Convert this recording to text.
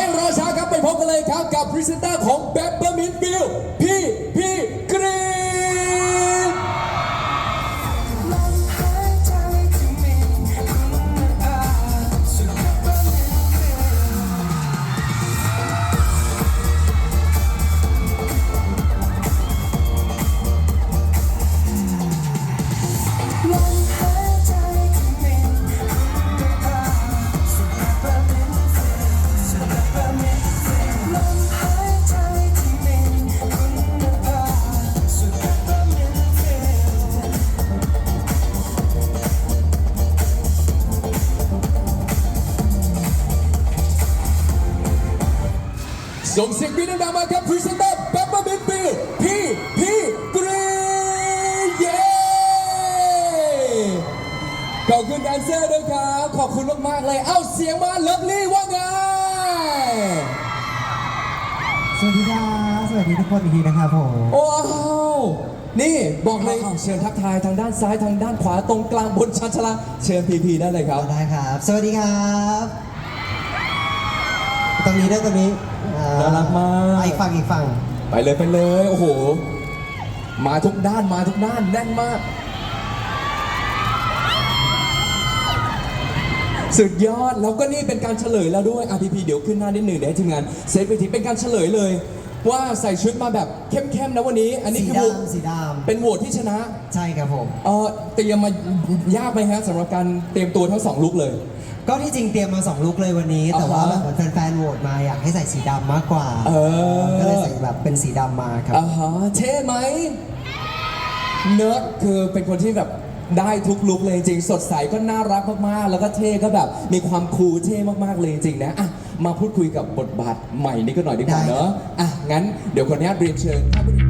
ไม่รอช้าครับไปพบกันเลยครับกับพรีเซนเตอร์ของเบปเปอร์มินบิลพี่พี่ ส่งเสียงกรี๊ดดังๆมาครับพรีเซนเตอร์เ e ปเปอร์มินต์ฟิลพี่พี่กรีนเย้ขอบคุณแดนเซอร์ด้วยครับ ขอบคุณมากๆเลย เอ้าเสียงมาเลิฟลี่ว่าไง สวัสดีครับสวัสดีทุกคนอีกทีนะครับผมโอ้วนี่บอกเลยเชิญทักทายทางด้านซ้ายทางด้านขวาตรงกลางบนชันชลาเชิญพีพีได้เลยครับ ได้ครับ สวัสดีครับ ตรงนี้ด้วยตรงนี้อ่ น่ารักมากอะอีกฝั่งอีกฝั่งไปเลยไปเลย โอ้โห มาทุกด้านมาทุกด้านแน่นมาก สุดยอดแล้วก็นี่เป็นการเฉลยแล้วด้วย RPP เดี๋ยวขึ้นหน้านิดหนึ่งเดี๋ยวให้ทีมงานเซตไปทีเป็นการเฉลยเลย ว่าใส่ชุดมาแบบเข้มๆนะวันนี้ อันนี้สีคือโหวตดำสีดเป็นโหวตที่ชนะำใช่ครับผม เออเตรียมมายากไหมฮะสำหรับการเตรียมตัวทั้งสองลุกเลย ก็ที่จริงเตรียมมาสองลุกเลยวันนี้ แต่ว่าอ่าแบฮะบเหมือนแฟนๆโหวตมาอยากให้ใส่สีดำมากกว่าเออ ก็เลยใส่แบบเป็นสีดำมาครับ อ่าฮะเท่ไหมเนิร์ดคือเป็นคนที่แบบได้ทุกลุกเลยจริงๆสดใสก็น่ารักมากๆ แล้วก็เท่ก็แบบมีความคูลเท่มากๆเลยจริงๆนะอะ มาพูดคุยกับบทบาทใหม่นี้กันหน่อยดีกว่าได้ครับเนอะอะงั้นเดี๋ยวคนนี้เรียนเชิญท่านผู้